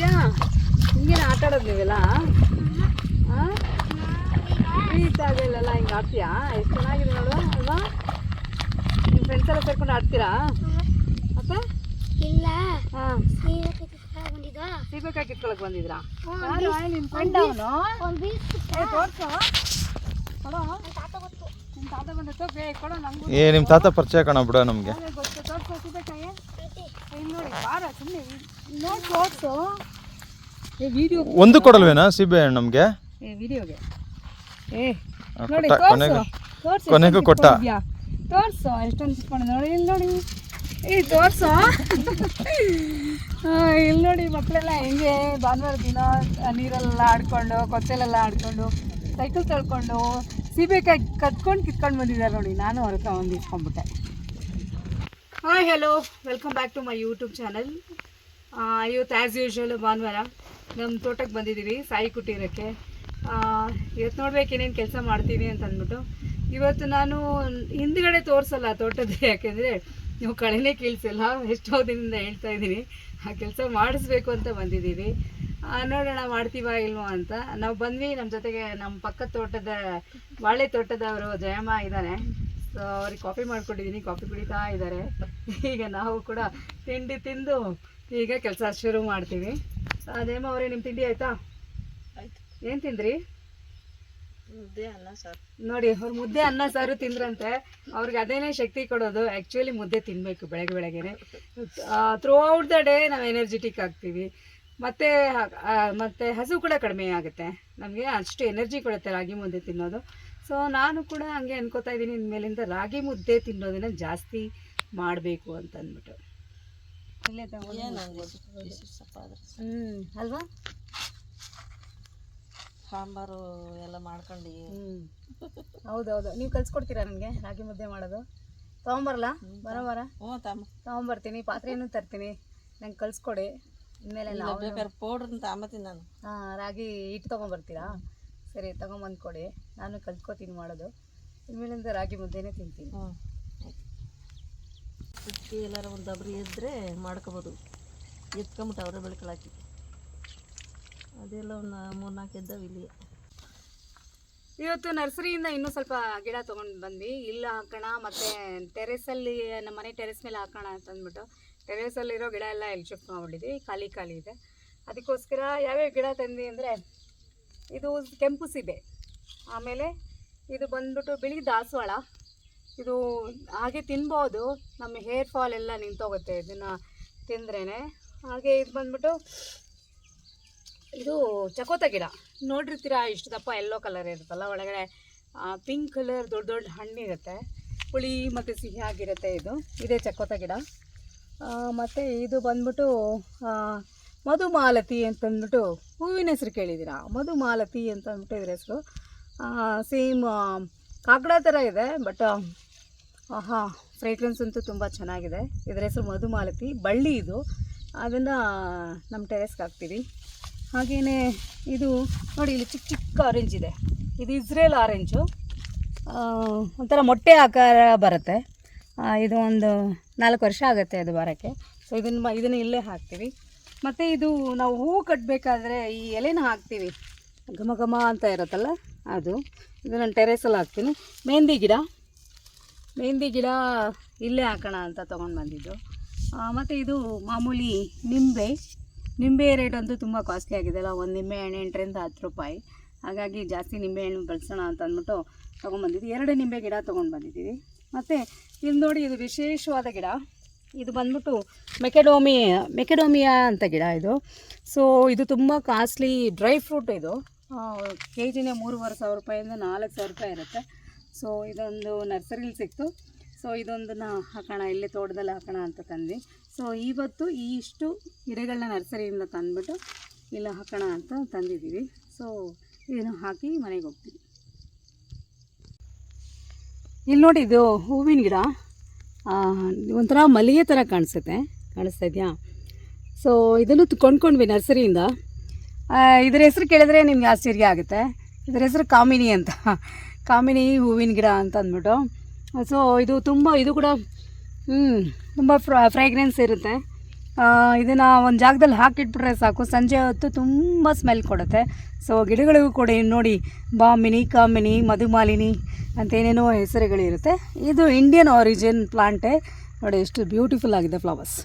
ಇದೆಯಾ? ಹಿಂಗೇನು ಆಟ ಆಡೋದು ನೀವೆಲ್ಲ? ಹಾಂ ಫ್ರೀ ಹಿಂಗೆ ಆಡ್ತೀಯಾ? ಎಷ್ಟು ಚೆನ್ನಾಗಿದೆ ನೋಡು ಅಲ್ವಾ? ನಿಮ್ಮ ಫ್ರೆಂಡ್ಸ್ ಎಲ್ಲ ಸೇರ್ಕೊಂಡು ಆಡ್ತೀರಾ? ಅಪ್ಪ ಇಲ್ಲ. ಹಾಂ. ಸೀಬೆಕಾಯಿ ಕಿತ್ಕೊಳಕ್ ಬಂದಿದ್ರಾ? ನಿನ್ನ ಫ್ರೆಂಡ್ ಅವನು? ತೋರ್ಸು. ಕೊಡೋ ತಾತ ಗೊತ್ತು. ನಿಮ್ಮ ತಾತ ಬಂದಿತ್ತು ಬೇ ಕೊಡೋ ನಂಗೂ ಏ ನಿಮ್ಮ ತಾತ ಪರಿಚಯ ಕಾಣ ಬಿಡ ನಮಗೆ. ಗೊತ್ತು. ತೋರ್ಸು ಒಂದು ಕೊಡಲ್ವೇನಾ ಸಿಬ್ಬೆ ನಮ್ಗೆ? ಕೊನೆಗೆ. ಕೊಟ್ಟ. ತೋರ್ಸೋ ಎಷ್ಟೊಂದು ನೋಡಿ ಇಲ್ಲಿ ನೋಡಿ. ಈ ತೋರ್ಸು ಇಲ್ಲಿ ನೋಡಿ ಮಕ್ಕಳೆಲ್ಲ ಹೆಂಗೆ ಭಾನುವಾರ ದಿನ ನೀರೆಲ್ಲ ಆಡ್ಕೊಂಡು ಕೊಚ್ಚಲೆಲ್ಲ ಆಡ್ಕೊಂಡು ಸೈಕಲ್ ತಳ್ಕೊಂಡು ಸೀಬೆಕಾಯಿ ಕತ್ಕೊಂಡು ಕಿತ್ಕೊಂಡು ಬಂದಿದ್ದಾರೆ ನೋಡಿ. ನಾನು ಹೊರಕ ಒಂದು ಇಸ್ಕೊಂಡ್ಬಿಟ್ಟೆ. Hi hello welcome back to my YouTube channel ಇವತ್ತು ಆ್ಯಸ್ ಯೂಶ್ವಲ್ ಭಾನುವಾರ ನಮ್ಮ ತೋಟಕ್ಕೆ ಬಂದಿದ್ದೀವಿ ಸಾಯಿ ಕುಟೀರಕ್ಕೆ. ಇವತ್ತು ನೋಡ್ಬೇಕು ಏನೇನು ಕೆಲಸ ಮಾಡ್ತೀನಿ ಅಂತ ಅಂದ್ಬಿಟ್ಟು. ಇವತ್ತು ನಾನು ಹಿಂದ್ಗಡೆ ತೋರಿಸಲ್ಲ ತೋಟದ, ಯಾಕೆಂದರೆ ನೀವು ಕಳೆನೇ ಕೀಳಿಸಲ್ಲ, ಎಷ್ಟೋ ದಿನದಿಂದ ಹೇಳ್ತಾ ಇದ್ದೀನಿ. ಆ ಕೆಲಸ ಮಾಡಿಸ್ಬೇಕು ಅಂತ ಬಂದಿದ್ದೀವಿ ನೋಡೋಣ ಮಾಡ್ತೀವಾ ಇಲ್ವೋ ಅಂತ. ನಾವು ಬಂದ್ವಿ ನಮ್ಮ ಜೊತೆಗೆ ನಮ್ಮ ಪಕ್ಕದ ತೋಟದ, ಬಾಳೆ ತೋಟದವರು ಜಯಮ್ಮ ಇದ್ದಾನೆ ಸೊ ಅವ್ರಿಗೆ ಕಾಫಿ ಮಾಡ್ಕೊಂಡಿದ್ದೀನಿ ಕಾಫಿ ಕುಡಿತಾ ಇದ್ದಾರೆ ಈಗ ನಾವು ಕೂಡ ತಿಂಡಿ ತಿಂದು ಈಗ ಕೆಲಸ ಶುರು ಮಾಡ್ತೀವಿ. ಅದೇಮ ಅವರೇ ನಿಮ್ಮ ತಿಂಡಿ ಆಯ್ತಾ? ಏನು ತಿಂದ್ರಿ? ಮುದ್ದೆ ಅನ್ನ ಸಾರು. ನೋಡಿ ಅವ್ರು ಮುದ್ದೆ ಅನ್ನ ಸಾರು ತಿಂದ್ರಂತೆ. ಅವ್ರಿಗೆ ಅದೇನೇ ಶಕ್ತಿ ಕೊಡೋದು ಆ್ಯಕ್ಚುಲಿ ಮುದ್ದೆ ತಿನ್ನಬೇಕು ಬೆಳಗ್ಗೆ ಬೆಳಗ್ಗೆನೆ. ಥ್ರೂ ಔಟ್ ದ ಡೇ ನಾವು ಎನರ್ಜೆಟಿಕ್ ಆಗ್ತೀವಿ. ಮತ್ತು ಮತ್ತು ಹಸು ಕೂಡ ಕಡಿಮೆ ಆಗುತ್ತೆ. ನಮಗೆ ಅಷ್ಟು ಎನರ್ಜಿ ಕೊಡುತ್ತೆ ರಾಗಿ ಮುದ್ದೆ ತಿನ್ನೋದು. ಸೊ ನಾನು ಕೂಡ ಹಂಗೆ ಅನ್ಕೋತಾ ಇದ್ದೀನಿ ಇನ್ಮೇಲಿಂದ ರಾಗಿ ಮುದ್ದೆ ತಿನ್ನೋದನ್ನ ಜಾಸ್ತಿ ಮಾಡಬೇಕು ಅಂತ ಅಂದ್ಬಿಟ್ಟು. ಹ್ಞೂ ಅಲ್ವಾ? ಸಾಂಬಾರು ಎಲ್ಲ ಮಾಡ್ಕೊಂಡು. ಹ್ಞೂ ಹೌದೌದು. ನೀವು ಕಲ್ಸ್ಕೊಡ್ತೀರಾ ನನಗೆ ರಾಗಿ ಮುದ್ದೆ ಮಾಡೋದು? ತೊಗೊಂಬರಲ್ಲ ಬರೋ ಬರ. ಹ್ಞೂ ತಮ್ಮ ತೊಗೊಂಬರ್ತೀನಿ. ಪಾತ್ರೆನೂ ತರ್ತೀನಿ. ನಂಗೆ ಕಲ್ಸ್ಕೊಡಿ. ಇನ್ಮೇಲೆ ಪೌಡ್ರ್ ನಾವು ಬೇಕಾದ್ರೆ ಪೌಡ್ರನ್ನ ತಗೊಂಬತ್ತೀನಿ ನಾನು. ಹಾಂ ರಾಗಿ ಹಿಟ್ಟು ತೊಗೊಂಬರ್ತೀರಾ? ಸರಿ ತಗೊಂಬಂದು ಕೊಡಿ. ನಾನು ಕಲ್ತ್ಕೊತೀನಿ ಮಾಡೋದು. ಇನ್ಮೇಲಿಂದ ರಾಗಿ ಮುದ್ದೆನೇ ತಿಂತೀನಿ. ಅದಕ್ಕೆ ಎಲ್ಲಾರ ಒಂದು ಅಬ್ರಿ ಇದ್ದರೆ ಮಾಡ್ಕೋಬೋದು. ಎತ್ಕೊಂಬಿಟ್ಟು ಅವರೇ ಬೆಳ್ಕೊಳಾಕಿ ಅದೆಲ್ಲ ಒಂದು ಮೂರು ನಾಲ್ಕು ಎದ್ದಾವೆ ಇಲ್ಲಿ. ಇವತ್ತು ನರ್ಸರಿಯಿಂದ ಇನ್ನೂ ಸ್ವಲ್ಪ ಗಿಡ ತೊಗೊಂಡು ಬಂದ್ವಿ. ಇಲ್ಲ ಹಾಕೋಣ ಮತ್ತು ಟೆರೆಸಲ್ಲಿ ನಮ್ಮ ಮನೆ ಟೆರೆಸ್ ಮೇಲೆ ಹಾಕೋಣ ಅಂತ ಅಂದ್ಬಿಟ್ಟು. ಟೆರೆಸಲ್ಲಿರೋ ಗಿಡ ಎಲ್ಲ ಎಲ್ಲಿ ಶಿಫ್ಟ್ ಮಾಡ್ಬಿಟ್ಟಿದ್ವಿ. ಖಾಲಿ ಖಾಲಿ ಇದೆ. ಅದಕ್ಕೋಸ್ಕರ ಯಾವ್ಯಾವ ಗಿಡ ತಂದ್ವಿ ಅಂದರೆ ಇದು ಕೆಂಪು ಸೀಬೆ. ಆಮೇಲೆ ಇದು ಬಂದ್ಬಿಟ್ಟು ಬಿಳಿ ದಾಸವಾಳ. ಇದು ಹಾಗೆ ತಿನ್ಬೋದು. ನಮ್ಮ ಹೇರ್ ಫಾಲ್ ಎಲ್ಲ ನಿಂತೋಗುತ್ತೆ ಇದನ್ನು ತಿಂದ್ರೇ ಹಾಗೆ ಇದು ಬಂದ್ಬಿಟ್ಟು ಇದು ಚಕೋತ ಗಿಡ. ನೋಡಿರ್ತೀರಾ ಇಷ್ಟು ದಪ್ಪ ಎಲ್ಲೋ ಕಲರ್ ಇರುತ್ತಲ್ಲ, ಒಳಗಡೆ ಪಿಂಕ್ ಕಲರ್ ದೊಡ್ಡ ದೊಡ್ಡ ಹಣ್ಣಿರುತ್ತೆ. ಹುಳಿ ಮತ್ತು ಸಿಹಿ ಆಗಿರುತ್ತೆ ಇದು. ಇದೇ ಚಕೋತ ಗಿಡ. ಮತ್ತು ಇದು ಬಂದ್ಬಿಟ್ಟು ಮಧುಮಾಲತಿ ಅಂತಂದ್ಬಿಟ್ಟು ಹೂವಿನ ಹೆಸರು ಕೇಳಿದ್ದೀರಾ? ಮಧುಮಾಲತಿ ಅಂತ ಅಂದ್ಬಿಟ್ಟು ಇದ್ರ ಹೆಸರು. ಸೇಮ್ ಕಾಕಡ ಥರ ಇದೆ ಬಟ್ ಹಾಂ ಫ್ರೇಗ್ರೆನ್ಸ್ ಅಂತೂ ತುಂಬ ಚೆನ್ನಾಗಿದೆ. ಇದರ ಹೆಸರು ಮಧುಮಾಲತಿ, ಬಳ್ಳಿ ಇದು. ಅದನ್ನು ನಮ್ಮ ಟೆರೆಸ್ಗೆ ಹಾಕ್ತೀವಿ. ಹಾಗೆಯೇ ಇದು, ನೋಡಿ, ಇಲ್ಲಿ ಚಿಕ್ಕ ಚಿಕ್ಕ ಆರೆಂಜ್ ಇದೆ. ಇದು ಇಸ್ರೇಲ್ ಆರೆಂಜು ಒಂಥರ ಮೊಟ್ಟೆ ಆಕಾರ ಬರುತ್ತೆ. ಇದು ಒಂದು ನಾಲ್ಕು ವರ್ಷ ಆಗುತ್ತೆ ಅದು ಬರೋಕ್ಕೆ ಸೊ ಇದನ್ನು ಇದನ್ನು ಇಲ್ಲೇ ಹಾಕ್ತೀವಿ. ಮತ್ತು ಇದು ನಾವು ಹೂವು ಕಟ್ಟಬೇಕಾದ್ರೆ ಈ ಎಲೆನ ಹಾಕ್ತೀವಿ. ಘಮ ಘಮ ಅಂತ ಇರುತ್ತಲ್ಲ ಅದು. ಇದು ನಾನು ಟೆರೇಸಲ್ಲಿ ಹಾಕ್ತೀನಿ. ಮೆಹಂದಿ ಗಿಡ. ಮೆಹಂದಿ ಗಿಡ ಇಲ್ಲೇ ಹಾಕೋಣ ಅಂತ ತೊಗೊಂಡು ಬಂದಿದ್ದು. ಮತ್ತು ಇದು ಮಾಮೂಲಿ ನಿಂಬೆ. ನಿಂಬೆ ರೇಟ್ ಅಂತೂ ತುಂಬ ಕಾಸ್ಟ್ಲಿ ಆಗಿದೆ ಅಲ್ಲ. ಒಂದು ನಿಂಬೆ ಹಣ್ಣು ಎಂಟರಿಂದ ಹತ್ತು ರೂಪಾಯಿ. ಹಾಗಾಗಿ ಜಾಸ್ತಿ ನಿಂಬೆ ಹಣ್ಣು ಬಳಸೋಣ ಅಂತ ಅಂದ್ಬಿಟ್ಟು ತೊಗೊಂಡ್ಬಂದಿದ್ವಿ ಎರಡು ನಿಂಬೆ ಗಿಡ ತೊಗೊಂಡು ಬಂದಿದ್ದೀವಿ. ಮತ್ತು ಇಲ್ಲಿ ನೋಡಿ, ಇದು ವಿಶೇಷವಾದ ಗಿಡ. ಇದು ಬಂದ್ಬಿಟ್ಟು ಮೆಕೆಡೋಮಿ, ಮೆಕೆಡೋಮಿಯಾ ಅಂತ ಗಿಡ ಇದು. ಸೊ ಇದು ತುಂಬ ಕಾಸ್ಟ್ಲಿ ಡ್ರೈ ಫ್ರೂಟ್ ಇದು. ಕೆ ಜಿನೇ ಮೂರುವರೆ ಸಾವಿರ ರೂಪಾಯಿಂದ ನಾಲ್ಕು ಸಾವಿರ ರೂಪಾಯಿ ಇರುತ್ತೆ. ಸೊ ಇದೊಂದು ನರ್ಸರಿಲಿ ಸಿಕ್ತು. ಸೊ ಇದೊಂದನ್ನು ಹಾಕೋಣ, ಇಲ್ಲೇ ತೋಟದಲ್ಲಿ ಹಾಕೋಣ ಅಂತ ತಂದ್ವಿ. ಸೊ ಇವತ್ತು ಈ ಇಷ್ಟು ಗಿಡಗಳನ್ನ ನರ್ಸರಿಯಿಂದ ತಂದುಬಿಟ್ಟು ಇಲ್ಲ ಹಾಕೋಣ ಅಂತ ತಂದಿದ್ದೀವಿ. ಸೊ ಇದನ್ನು ಹಾಕಿ ಮನೆಗೆ ಹೋಗ್ತೀವಿ. ಇಲ್ಲಿ ನೋಡಿ, ಇದು ಹೂವಿನ ಗಿಡ. ಒಂಥರ ಮಲ್ಲಿಗೆ ಥರ ಕಾಣಿಸುತ್ತೆ. ಕಾಣಿಸ್ತಾ ಇದೆಯಾ? ಸೊ ಇದನ್ನು ಕೊಂಡ್ಕೊಂಡ್ವಿ ನರ್ಸರಿಯಿಂದ. ಇದರ ಹೆಸರು ಕೇಳಿದ್ರೆ ನಿಮ್ಗೆ ಆಶ್ಚರ್ಯ ಆಗುತ್ತೆ. ಇದರ ಹೆಸರು ಕಾಮಿನಿ ಅಂತ. ಕಾಮಿನಿ ಹೂವಿನ ಗಿಡ ಅಂತ ಅಂದ್ಬಿಟ್ಟು. ಸೊ ಇದು ತುಂಬ, ಇದು ಕೂಡ ಹ್ಞೂ ತುಂಬ ಫ್ರ ಫ್ರೇಗ್ರೆನ್ಸ್ ಇರುತ್ತೆ. ಇದನ್ನು ಒಂದು ಜಾಗದಲ್ಲಿ ಹಾಕಿಟ್ಬಿಟ್ರೆ ಸಾಕು. ಸಂಜೆ ಹೊತ್ತು ತುಂಬ ಸ್ಮೆಲ್ ಕೊಡುತ್ತೆ. ಸೊ ಗಿಡಗಳಿಗೂ ಕೂಡ ನೋಡಿ, ಬಾಮಿನಿ, ಕಾಮಿನಿ, ಮಧುಮಾಲಿನಿ ಅಂತ ಏನೇನೋ ಹೆಸರುಗಳಿರುತ್ತೆ. ಇದು ಇಂಡಿಯನ್ ಆರಿಜಿನ್ ಪ್ಲಾಂಟೇ ನೋಡಿ, ಎಷ್ಟು ಬ್ಯೂಟಿಫುಲ್ ಆಗಿದೆ ಫ್ಲವರ್ಸ್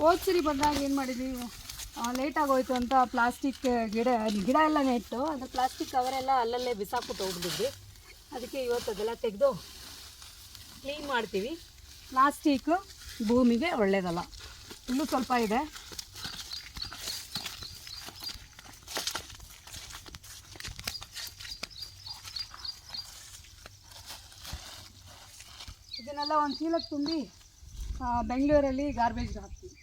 ಹೋದ್ಸರಿ ಬಂದಾಗ ಏನು ಮಾಡಿದ್ವಿ ಲೇಟ್ ಆಗೋಯ್ತು ಅಂತ ಪ್ಲಾಸ್ಟಿಕ್ ಗಿಡ ಗಿಡ ಎಲ್ಲ ನೆಟ್ಟು ಅದು ಪ್ಲಾಸ್ಟಿಕ್ ಕವರೆಲ್ಲ ಅಲ್ಲಲ್ಲೇ ಬಿಸಾಕ್ಬಿಟ್ಟು ಹೋಗ್ಬಿಟ್ಟಿದ್ವಿ. ಅದಕ್ಕೆ ಇವತ್ತು ಅದೆಲ್ಲ ತೆಗೆದು ಕ್ಲೀನ್ ಮಾಡ್ತೀವಿ. ಪ್ಲಾಸ್ಟಿಕ್ ಭೂಮಿಗೆ ಒಳ್ಳೆಯದಲ್ಲ ಇನ್ನೂ ಸ್ವಲ್ಪ ಇದೆ. ಇದನ್ನೆಲ್ಲ ಒಂದು ಚೀಲಕ್ಕೆ ತುಂಬಿ ಬೆಂಗಳೂರಲ್ಲಿ ಗಾರ್ಬೇಜ್ಗೆ ಹಾಕ್ತೀವಿ.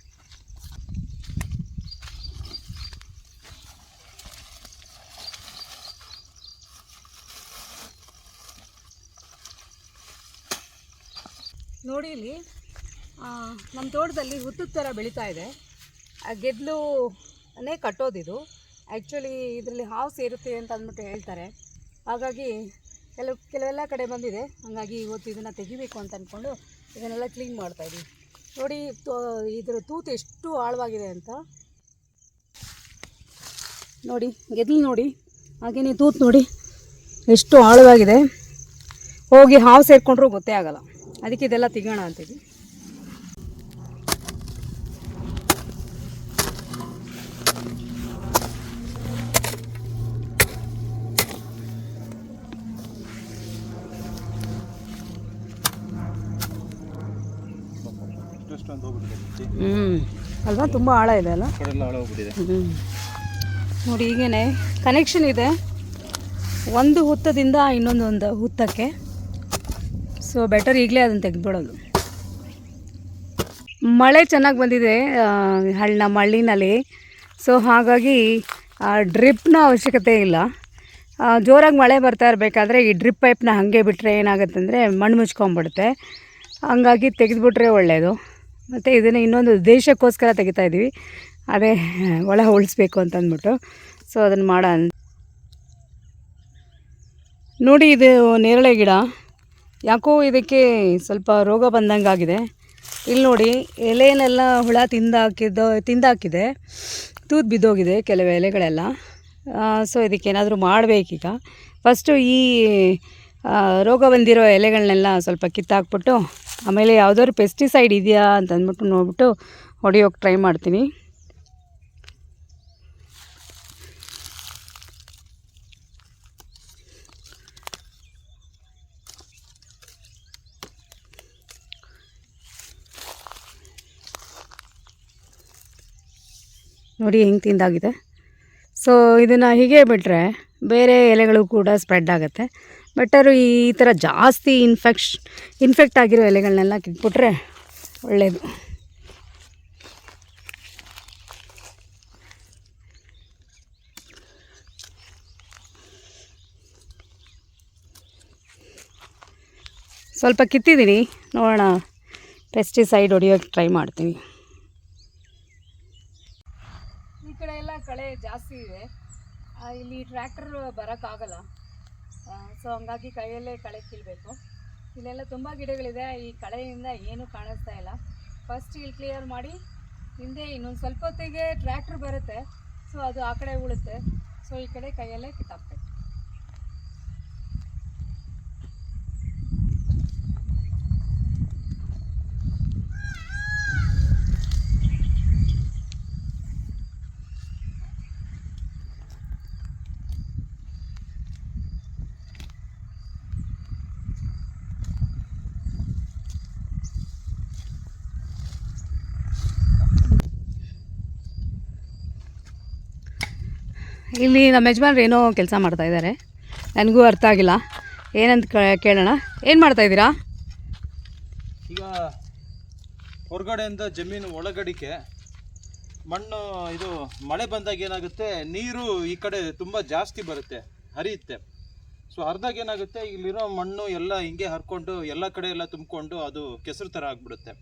ನೋಡಿ ಇಲ್ಲಿ ನಮ್ಮ ತೋಟದಲ್ಲಿ ಹುತ್ತದ ಥರ ಬೆಳೀತಾ ಇದೆ. ಆ ಗೆದ್ಲುನೇ ಕಟ್ಟೋದಿದು. ಆ್ಯಕ್ಚುಲಿ ಇದರಲ್ಲಿ ಹಾವು ಸೇರುತ್ತೆ ಅಂತ ಅಂದ್ಬಿಟ್ಟು ಹೇಳ್ತಾರೆ. ಹಾಗಾಗಿ ಕೆಲವು, ಕೆಲವೆಲ್ಲ ಕಡೆ ಬಂದಿದೆ. ಹಾಗಾಗಿ ಇವತ್ತು ಇದನ್ನು ತೆಗಿಬೇಕು ಅಂತ ಅಂದ್ಕೊಂಡು ಇದನ್ನೆಲ್ಲ ಕ್ಲೀನ್ ಮಾಡ್ತಾ ಇದ್ದೀವಿ ನೋಡಿ ಇದ್ರ ತೂತು ಎಷ್ಟು ಆಳವಾಗಿದೆ ಅಂತ. ನೋಡಿ, ಗೆದ್ಲು ನೋಡಿ. ಹಾಗೆಯೇ ತೂತು ನೋಡಿ. ಎಷ್ಟು ಆಳವಾಗಿದೆ. ಹೋಗಿ ಹಾವು ಸೇರಿಕೊಂಡ್ರೂ ಗೊತ್ತೇ ಆಗಲ್ಲ. ಅದಕ್ಕೆ ಇದೆಲ್ಲ ತೆಗೋಣ ಅಂತೀವಿ ಹ್ಞೂ ಅಲ್ವಾ? ತುಂಬ ಆಳ ಇದೆ ಅಲ್ಲ ಹ್ಞೂ ನೋಡಿ ಈಗೇನೆ ಕನೆಕ್ಷನ್ ಇದೆ. ಒಂದು ಹುತ್ತದಿಂದ ಇನ್ನೊಂದು ಒಂದು ಹುತ್ತಕ್ಕೆ. ಸೊ ಬೆಟರ್ ಈಗಲೇ ಅದನ್ನು ತೆಗೆದ್ಬಿಡೋದು. ಮಳೆ ಚೆನ್ನಾಗಿ ಬಂದಿದೆ ಹಳ್ಳ ನಮ್ಮ ಹಳ್ಳಿನಲ್ಲಿ ಸೊ ಹಾಗಾಗಿ ಡ್ರಿಪ್ನ ಅವಶ್ಯಕತೆ ಇಲ್ಲ. ಜೋರಾಗಿ ಮಳೆ ಬರ್ತಾ ಇರಬೇಕಾದ್ರೆ ಈ ಡ್ರಿಪ್ ಪೈಪ್ನ ಹಾಗೆ ಬಿಟ್ಟರೆ ಏನಾಗುತ್ತೆ ಅಂದರೆ ಮಣ್ಣು ಮುಚ್ಕೊಂಡ್ಬಿಡುತ್ತೆ ಹಂಗಾಗಿ ತೆಗೆದುಬಿಟ್ರೆ ಒಳ್ಳೆಯದು ಮತ್ತು ಇದನ್ನು ಇನ್ನೊಂದು ದೇಶಕ್ಕೋಸ್ಕರ ತೆಗಿತಾ ಇದ್ದೀವಿ ಅದೇ ಒಳ ಉಳಿಸ್ಬೇಕು ಅಂತಂದ್ಬಿಟ್ಟು. ಸೊ ಅದನ್ನು ಮಾಡ ನೋಡಿ ಇದು ನೇರಳೆ ಗಿಡ. ಯಾಕೋ ಇದಕ್ಕೆ ಸ್ವಲ್ಪ ರೋಗ ಬಂದಂಗೆ ಆಗಿದೆ ಇಲ್ಲಿ ನೋಡಿ, ಎಲೆನೆಲ್ಲ ಹುಳ ತಿಂದಾಕಿದ್ದು, ತಿಂದಾಕಿದೆ. ತೂತು ಬಿದ್ದೋಗಿದೆ ಕೆಲವು ಎಲೆಗಳೆಲ್ಲ. ಸೊ ಇದಕ್ಕೇನಾದರೂ ಮಾಡಬೇಕೀಗ. ಫಸ್ಟು ಈ ರೋಗ ಬಂದಿರೋ ಎಲೆಗಳನ್ನೆಲ್ಲ ಸ್ವಲ್ಪ ಕಿತ್ತಾಕ್ಬಿಟ್ಟು, ಆಮೇಲೆ ಯಾವುದಾದ್ರು ಪೆಸ್ಟಿಸೈಡ್ ಇದೆಯಾ ಅಂತ ಅಂದ್ಬಿಟ್ಟು ನೋಡ್ಬಿಟ್ಟು ಹೊಡಿಯೋಕೆ ಟ್ರೈ ಮಾಡ್ತೀನಿ. ನೋಡಿ ಹೆಂಗೆ ತಿಂದಾಗಿದೆ. ಸೊ ಇದನ್ನು ಹೀಗೆ ಬಿಟ್ಟರೆ ಬೇರೆ ಎಲೆಗಳು ಕೂಡ ಸ್ಪ್ರೆಡ್ ಆಗುತ್ತೆ. ಬೆಟರು ಈ ಥರ ಜಾಸ್ತಿ ಇನ್ಫೆಕ್ಷ್ ಇನ್ಫೆಕ್ಟ್ ಆಗಿರೋ ಎಲೆಗಳನ್ನೆಲ್ಲ ಕಿತ್ಬಿಟ್ರೆ ಒಳ್ಳೆಯದು ಸ್ವಲ್ಪ ಕಿತ್ತಿದ್ದೀನಿ ನೋಡೋಣ. ಪೆಸ್ಟಿಸೈಡ್ ಹೊಡಿಯೋಕ್ಕೆ ಟ್ರೈ ಮಾಡ್ತೀನಿ ಈ ಕಡೆ ಎಲ್ಲ ಕಳೆ ಜಾಸ್ತಿ ಇದೆ. ಇಲ್ಲಿ ಟ್ರ್ಯಾಕ್ಟರ್ ಬರೋಕ್ಕಾಗಲ್ಲ. ಸೊ ಹಂಗಾಗಿ ಕೈಯಲ್ಲೇ ಕಳೆ ಕೀಳಬೇಕು. ಇಲ್ಲೆಲ್ಲ ತುಂಬ ಗಿಡಗಳಿದೆ. ಈ ಕಳೆಯಿಂದ ಏನೂ ಕಾಣಿಸ್ತಾ ಇಲ್ಲ. ಫಸ್ಟ್ ಇಲ್ಲಿ ಕ್ಲಿಯರ್ ಮಾಡಿ, ಹಿಂದೆ ಇನ್ನೊಂದು ಸ್ವಲ್ಪ ಹೊತ್ತಿಗೆ ಟ್ರ್ಯಾಕ್ಟರ್ ಬರುತ್ತೆ. ಸೊ ಅದು ಆ ಕಡೆ ಉಳುತ್ತೆ. ಸೊ ಈ ಕಡೆ ಕೈಯಲ್ಲೇ ಕಿತ್ತಾಕ್ಬೇಕು. ಇಲ್ಲಿ ನಮ್ಮ ಯಜಮಾನ್ರು ಏನೋ ಕೆಲಸ ಮಾಡ್ತಾ ಇದ್ದಾರೆ. ನನಗೂ ಅರ್ಥ ಆಗಿಲ್ಲ. ಏನಂತ ಕೇಳೋಣ. ಏನು ಮಾಡ್ತಾ ಇದ್ದೀರಾ? ಈಗ ಹೊರಗಡೆಯಿಂದ ಜಮೀನು ಒಳಗಡಿಕೆ, ಮಣ್ಣು, ಇದು ಮಳೆ ಬಂದಾಗ ಏನಾಗುತ್ತೆ, ನೀರು ಈ ಕಡೆ ತುಂಬ ಜಾಸ್ತಿ ಬರುತ್ತೆ, ಹರಿಯುತ್ತೆ. ಸೊ ಹರಿದಾಗ ಏನಾಗುತ್ತೆ, ಇಲ್ಲಿರೋ ಮಣ್ಣು ಎಲ್ಲ ಹಿಂಗೆ ಹರ್ಕೊಂಡು, ಎಲ್ಲ ಕಡೆ ಎಲ್ಲ ತುಂಬಿಕೊಂಡು ಅದು ಕೆಸರು ಥರ ಆಗಿಬಿಡುತ್ತೆ.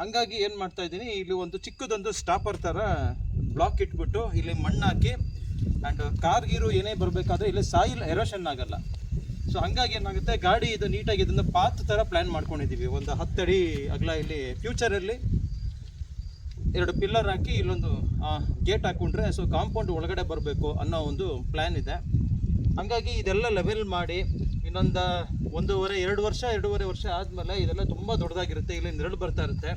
ಹಾಗಾಗಿ ಏನು ಮಾಡ್ತಾ ಇದ್ದೀನಿ, ಇಲ್ಲಿ ಒಂದು ಚಿಕ್ಕದೊಂದು ಸ್ಟಾಪರ್ ಥರ ಬ್ಲಾಕ್ ಇಟ್ಬಿಟ್ಟು ಇಲ್ಲಿ ಮಣ್ಣು ಹಾಕಿ ಆ್ಯಂಡ್ ಕಾರ್ ಗೀರು ಏನೇ ಬರಬೇಕಾದ್ರೆ ಇಲ್ಲಿ ಸಾಯಿಲ್ ಎರೋಷನ್ ಆಗಲ್ಲ. ಸೊ ಹಂಗಾಗಿ ಏನಾಗುತ್ತೆ? ಗಾಡಿ ಇದು ನೀಟಾಗಿ ಇದನ್ನು ಪಾತ್ ಥರ ಪ್ಲ್ಯಾನ್ ಮಾಡ್ಕೊಂಡಿದ್ದೀವಿ ಒಂದು ಹತ್ತಡಿ ಅಗಲ ಇಲ್ಲಿ ಫ್ಯೂಚರಲ್ಲಿ ಎರಡು ಪಿಲ್ಲರ್ ಹಾಕಿ ಇಲ್ಲೊಂದು ಗೇಟ್ ಹಾಕ್ಕೊಂಡ್ರೆ ಸೊ ಕಾಂಪೌಂಡ್ ಒಳಗಡೆ ಬರಬೇಕು ಅನ್ನೋ ಒಂದು ಪ್ಲ್ಯಾನ್ ಇದೆ. ಹಂಗಾಗಿ ಇದೆಲ್ಲ ಲೆವೆಲ್ ಮಾಡಿ ಇನ್ನೊಂದು ಒಂದೂವರೆ, ಎರಡು ವರ್ಷ, ಎರಡೂವರೆ ವರ್ಷ ಆದಮೇಲೆ ಇದೆಲ್ಲ ತುಂಬ ದೊಡ್ಡದಾಗಿರುತ್ತೆ. ಇಲ್ಲಿ ನೆರಳು ಬರ್ತಾ ಇರುತ್ತೆ.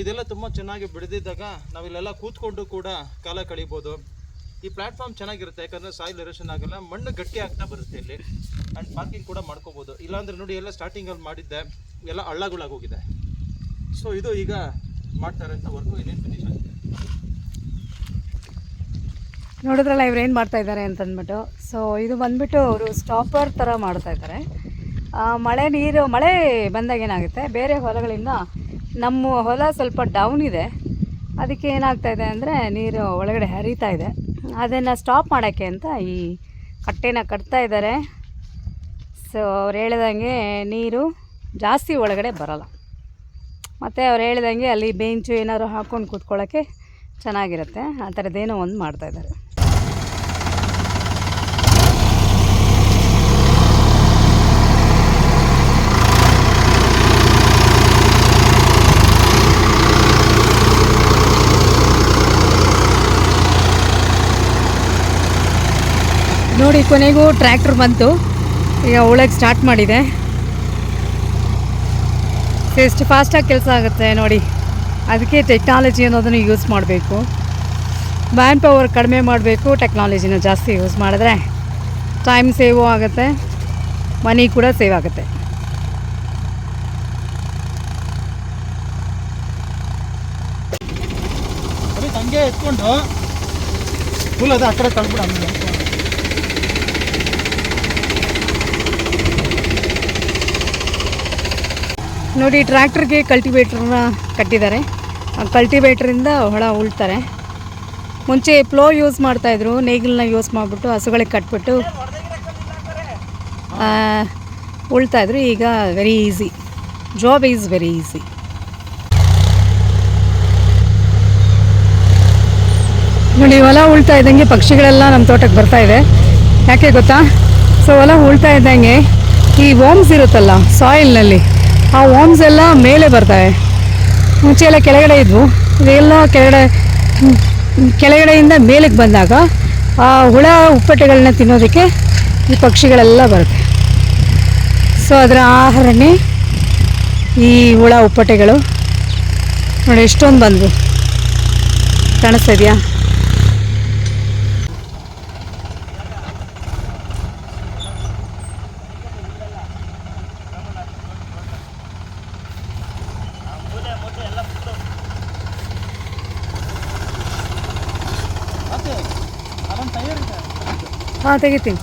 ಇದೆಲ್ಲ ತುಂಬ ಚೆನ್ನಾಗಿ ಬೆಳೆದಿದ್ದಾಗ ನಾವಿಲ್ಲೆಲ್ಲ ಕೂತ್ಕೊಂಡು ಕೂಡ ಕಾಲ ಕಳಿಬೋದು. ಈ ಪ್ಲಾಟ್ಫಾರ್ಮ್ ಚೆನ್ನಾಗಿರುತ್ತೆ, ಯಾಕಂದರೆ ಸಾಯಿಲ್ ಎರೋಷನ್ ಆಗಲ್ಲ, ಮಣ್ಣು ಗಟ್ಟಿ ಆಗ್ತಾ ಬರುತ್ತೆ ಇಲ್ಲಿ. ಆ್ಯಂಡ್ ಪಾರ್ಕಿಂಗ್ ಕೂಡ ಮಾಡ್ಕೋಬೋದು. ಇಲ್ಲಾಂದ್ರೆ ನೋಡಿ, ಎಲ್ಲ ಸ್ಟಾರ್ಟಿಂಗಲ್ಲಿ ಮಾಡಿದ್ದೆ, ಎಲ್ಲ ಹಳ್ಳಗಳಾಗೋಗಿದೆ. ಸೊ ಇದು ಈಗ ಮಾಡ್ತಾರೆ ಅಂತ ವರ್ಕು ಇನ್ನೇನು ಫಿನಿಶ್ ಆಗಿದೆ ನೋಡಿದ್ರಲ್ಲ, ಇವ್ರು ಏನು ಮಾಡ್ತಾ ಇದ್ದಾರೆ ಅಂತಂದ್ಬಿಟ್ಟು ಸೊ ಇದು ಬಂದ್ಬಿಟ್ಟು ಅವರು ಸ್ಟಾಪರ್ ಥರ ಮಾಡ್ತಾ ಇದ್ದಾರೆ. ಮಳೆ ನೀರು, ಮಳೆ ಬಂದಾಗ ಏನಾಗುತ್ತೆ? ಬೇರೆ ಹೊಲಗಳಿಂದ ನಮ್ಮ ಹೊಲ ಸ್ವಲ್ಪ ಡೌನ್ ಇದೆ. ಅದಕ್ಕೆ ಏನಾಗ್ತಾ ಇದೆ ಅಂದರೆ ನೀರು ಒಳಗಡೆ ಹರಿತಾ ಇದೆ. ಅದನ್ನು ಸ್ಟಾಪ್ ಮಾಡೋಕ್ಕೆ ಅಂತ ಈ ಕಟ್ಟೆನ ಕಟ್ತಾ ಇದ್ದಾರೆ. ಸೊ ಅವ್ರು ಹೇಳ್ದಂಗೆ ನೀರು ಜಾಸ್ತಿ ಒಳಗಡೆ ಬರೋಲ್ಲ. ಮತ್ತು ಅವ್ರು ಹೇಳ್ದಂಗೆ ಅಲ್ಲಿ ಬೆಂಚು ಏನಾದ್ರು ಹಾಕ್ಕೊಂಡು ಕೂತ್ಕೊಳ್ಳೋಕ್ಕೆ ಚೆನ್ನಾಗಿರುತ್ತೆ. ಆ ಥರದ್ದೇನೋ ಒಂದು ಮಾಡ್ತಾಯಿದ್ದಾರೆ ನೋಡಿ, ಕೊನೆಗೂ ಟ್ರ್ಯಾಕ್ಟರ್ ಬಂತು. ಈಗ ಉಳಕ್ಕೆ ಸ್ಟಾರ್ಟ್ ಮಾಡಿದೆ. ಎಷ್ಟು ಫಾಸ್ಟಾಗಿ ಕೆಲಸ ಆಗುತ್ತೆ ನೋಡಿ. ಅದಕ್ಕೆ ಟೆಕ್ನಾಲಜಿ ಅನ್ನೋದನ್ನು ಯೂಸ್ ಮಾಡಬೇಕು. ಮ್ಯಾನ್ ಪವರ್ ಕಡಿಮೆ ಮಾಡಬೇಕು ಟೆಕ್ನಾಲಜಿನ ಜಾಸ್ತಿ ಯೂಸ್ ಮಾಡಿದ್ರೆ ಟೈಮ್ ಸೇವು ಆಗುತ್ತೆ ಮನಿ ಕೂಡ ಸೇವ್ ಆಗುತ್ತೆ. ಹಂಗೆ ಎತ್ಕೊಂಡು ಫುಲ್ ಅದು ಆ ಕಡೆ ತಳ್ಬಿಡ ನೋಡಿ, ಟ್ರ್ಯಾಕ್ಟರ್ಗೆ ಕಲ್ಟಿವೇಟ್ರನ್ನ ಕಟ್ಟಿದ್ದಾರೆ. ಕಲ್ಟಿವೇಟ್ರಿಂದ ಹೊಳ ಉಳ್ತಾರೆ. ಮುಂಚೆ ಪ್ಲೋ ಯೂಸ್ ಮಾಡ್ತಾಯಿದ್ರು ನೇಗಿಲನ್ನ ಯೂಸ್ ಮಾಡಿಬಿಟ್ಟು ಹಸುಗಳಿಗೆ ಕಟ್ಬಿಟ್ಟು ಉಳ್ತಾಯಿದ್ರು ಈಗ very easy job is very easy ನೋಡಿ, ಹೊಲ ಉಳ್ತಾ ಇದ್ದಂಗೆ ಪಕ್ಷಿಗಳೆಲ್ಲ ನಮ್ಮ ತೋಟಕ್ಕೆ ಬರ್ತಾ ಇದೆ. ಯಾಕೆ ಗೊತ್ತಾ? ಸೊ, ಹೊಲ ಉಳ್ತಾ ಇದ್ದಂಗೆ ಈ ವಾಮ್ಸ್ ಇರುತ್ತಲ್ಲ ಸಾಯಿಲ್ನಲ್ಲಿ ಆ ವಾಮ್ಸ್ ಎಲ್ಲ ಮೇಲೆ ಬರ್ತವೆ. ಮುಂಚೆ ಎಲ್ಲ ಕೆಳಗಡೆ ಇದ್ವು. ಇದೆಲ್ಲ ಕೆಳಗಡೆ, ಕೆಳಗಡೆಯಿಂದ ಮೇಲಕ್ಕೆ ಬಂದಾಗ ಆ ಹುಳ ಉಪ್ಪಟ್ಟೆಗಳನ್ನ ತಿನ್ನೋದಕ್ಕೆ ಈ ಪಕ್ಷಿಗಳೆಲ್ಲ ಬರುತ್ತೆ. ಸೊ ಅದರ ಆಹಾರನೇ ಈ ಹುಳ ಉಪ್ಪಟೆಗಳು ನೋಡಿ, ಎಷ್ಟೊಂದು ಬಂದವು. ಕಾಣಿಸ್ತಾ ಇದೆಯಾ? ಹಾಂ ತೆಗಿತೀನಿ.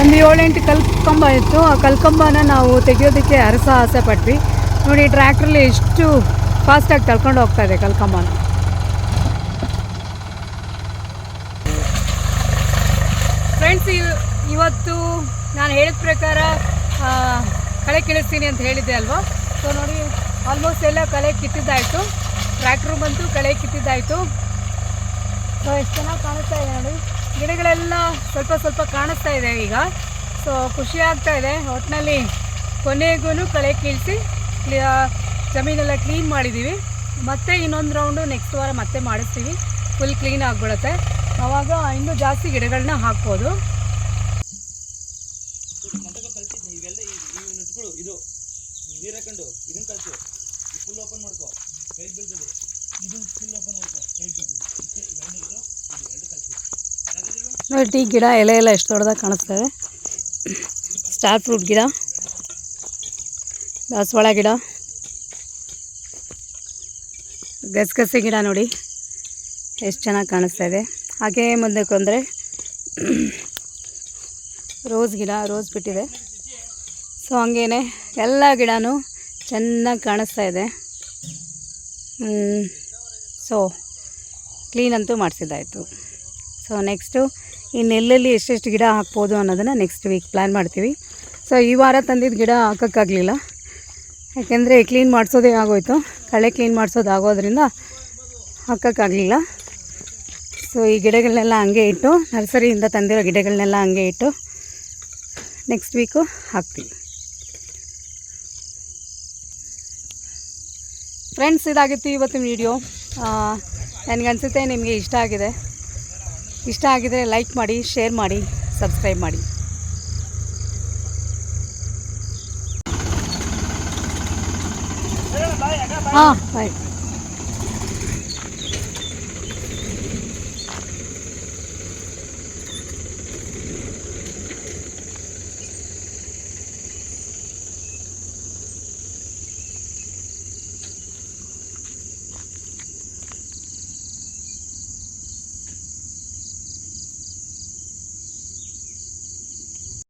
ಒಂದು ಏಳೆಂಟು ಕಲ್ಕಂಬ ಇತ್ತು. ಆ ಕಲ್ಕಂಬನ ನಾವು ತೆಗೆಯೋದಕ್ಕೆ ಅರಸ ಆಸೆ ಪಟ್ವಿ. ನೋಡಿ ಟ್ರ್ಯಾಕ್ಟ್ರಲ್ಲಿ ಎಷ್ಟು ಫಾಸ್ಟಾಗಿ ತಳ್ಕೊಂಡು ಹೋಗ್ತಾ ಇದೆ ಕಲ್ಕಂಬನ. ಫ್ರೆಂಡ್ಸ್ ಇವತ್ತು ನಾನು ಹೇಳಿದ ಪ್ರಕಾರ ಕಳೆ ಕೀಳಿಸ್ತೀನಿ ಅಂತ ಹೇಳಿದ್ದೆ ಅಲ್ವಾ? ಸೊ ನೋಡಿ ಆಲ್ಮೋಸ್ಟ್ ಎಲ್ಲ ಕಳೆ ಕಿತ್ತಿದ್ದಾಯಿತು. ಟ್ರ್ಯಾಕ್ಟ್ರು ಬಂತು ಕಳೆ ಕಿತ್ತಿದ್ದಾಯಿತು. ಸೊ ಎಷ್ಟು ಚೆನ್ನಾಗಿ ಕಾಣಿಸ್ತಾ ಇದೆ ನೋಡಿ. ಗಿಡಗಳೆಲ್ಲ ಸ್ವಲ್ಪ ಸ್ವಲ್ಪ ಕಾಣಿಸ್ತಾ ಇದೆ ಈಗ. ಸೊ ಖುಷಿ ಆಗ್ತಾ ಇದೆ. ಒಟ್ಟಿನಲ್ಲಿ ಕೊನೆಗೂ ಕಳೆ ಕೀಳಿಸಿ ಜಮೀನೆಲ್ಲ ಕ್ಲೀನ್ ಮಾಡಿದ್ದೀವಿ ಮತ್ತೆ ಇನ್ನೊಂದು ರೌಂಡು ನೆಕ್ಸ್ಟ್ ವಾರ ಮತ್ತೆ ಮಾಡಿಸ್ತೀವಿ. ಫುಲ್ ಕ್ಲೀನ್ ಆಗಿಬಿಡುತ್ತೆ. ಆವಾಗ ಇನ್ನೂ ಜಾಸ್ತಿ ಗಿಡಗಳನ್ನ ಹಾಕ್ಬೋದು. ಇದು ನೀರು ನೋಡಿ ಗಿಡ ಎಲೆ ಎಲ್ಲ ಎಷ್ಟು ದೊಡ್ಡದಾಗಿ ಕಾಣಿಸ್ತವೆ ಸ್ಟಾರ್ ಫ್ರೂಟ್ ಗಿಡ, ದಾಸವಾಳ ಗಿಡ, ಗಸಗಸೆ ಗಿಡ ನೋಡಿ, ಎಷ್ಟು ಚೆನ್ನಾಗಿ ಕಾಣಿಸ್ತಾ ಇದೆ. ಹಾಗೇ ಮುಂದಕ್ಕೆ ಕೊಂದರೆ ರೋಸ್ ಗಿಡ, ರೋಸ್ ಬಿಟ್ಟಿದೆ. ಸೊ ಹಂಗೇ ಎಲ್ಲ ಗಿಡನೂ ಚೆನ್ನಾಗಿ ಕಾಣಿಸ್ತಾ ಇದೆ. ಸೊ ಕ್ಲೀನ್ ಅಂತೂ ಮಾಡಿಸಿದ್ದಾಯಿತು. ಸೊ ನೆಕ್ಸ್ಟು ಈ ನೆಲ್ಲಲ್ಲಿ ಎಷ್ಟೆಷ್ಟು ಗಿಡ ಹಾಕ್ಬೋದು ಅನ್ನೋದನ್ನು ನೆಕ್ಸ್ಟ್ ವೀಕ್ ಪ್ಲ್ಯಾನ್ ಮಾಡ್ತೀವಿ. ಸೊ ಈ ವಾರ ತಂದಿದ್ದ ಗಿಡ ಹಾಕೋಕ್ಕಾಗಲಿಲ್ಲ. ಯಾಕೆಂದರೆ ಕ್ಲೀನ್ ಮಾಡಿಸೋದೇ ಆಗೋಯ್ತು. ಕಳೆ ಕ್ಲೀನ್ ಮಾಡಿಸೋದಾಗೋದ್ರಿಂದ ಹಾಕೋಕ್ಕಾಗಲಿಲ್ಲ. ಸೊ ಈ ಗಿಡಗಳನ್ನೆಲ್ಲ ಹಂಗೆ ಇಟ್ಟು ನರ್ಸರಿಯಿಂದ ತಂದಿರೋ ಗಿಡಗಳನ್ನೆಲ್ಲ ಹಂಗೆ ಇಟ್ಟು ನೆಕ್ಸ್ಟ್ ವೀಕು ಹಾಕ್ತೀವಿ. ಫ್ರೆಂಡ್ಸ್ ಇದಾಗಿತ್ತು ಇವತ್ತಿನ ವಿಡಿಯೋ ನನಗನ್ಸುತ್ತೆ ನಿಮಗೆ ಇಷ್ಟ ಆಗಿದೆ. ಇಷ್ಟ ಆಗಿದರೆ ಲೈಕ್ ಮಾಡಿ ಶೇರ್ ಮಾಡಿ ಸಬ್ಸ್ಕ್ರೈಬ್ ಮಾಡಿ. ಹಾಂ ಬಾಯ್